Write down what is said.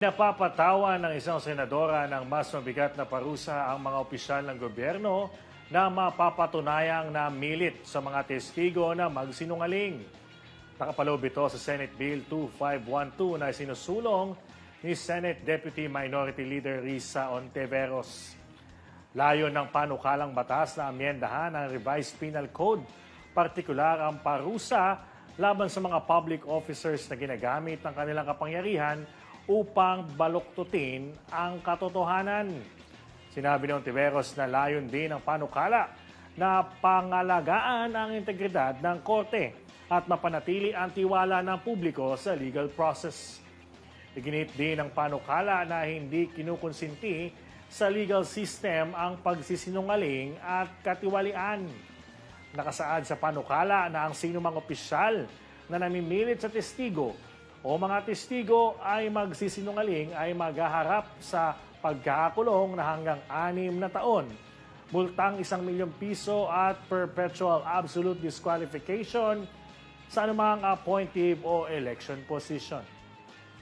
Napapatawa ng isang senadora ng mas mabigat na parusa ang mga opisyal ng gobyerno na mapapatunayang na milit sa mga testigo na magsinungaling. Nakapaloob ito sa Senate Bill 2512 na sinusulong ni Senate Deputy Minority Leader Risa Ontiveros. Layo ng panukalang batas na amyendahan ang revised penal code, partikular ang parusa laban sa mga public officers na ginagamit ng kanilang kapangyarihan upang baluktutin ang katotohanan. Sinabi ni Ontiveros na layon din ang panukala na pangalagaan ang integridad ng korte at mapanatili ang tiwala ng publiko sa legal process. Iginit din ng panukala na hindi kinukonsinti sa legal system ang pagsisinungaling at katiwalian. Nakasaad sa panukala na ang sinumang opisyal na namimilit sa testigo o mga testigo ay magsisinungaling ay maghaharap sa pagkakakulong na hanggang anim na taon, multang isang milyong piso at perpetual absolute disqualification sa anumang appointive o election position.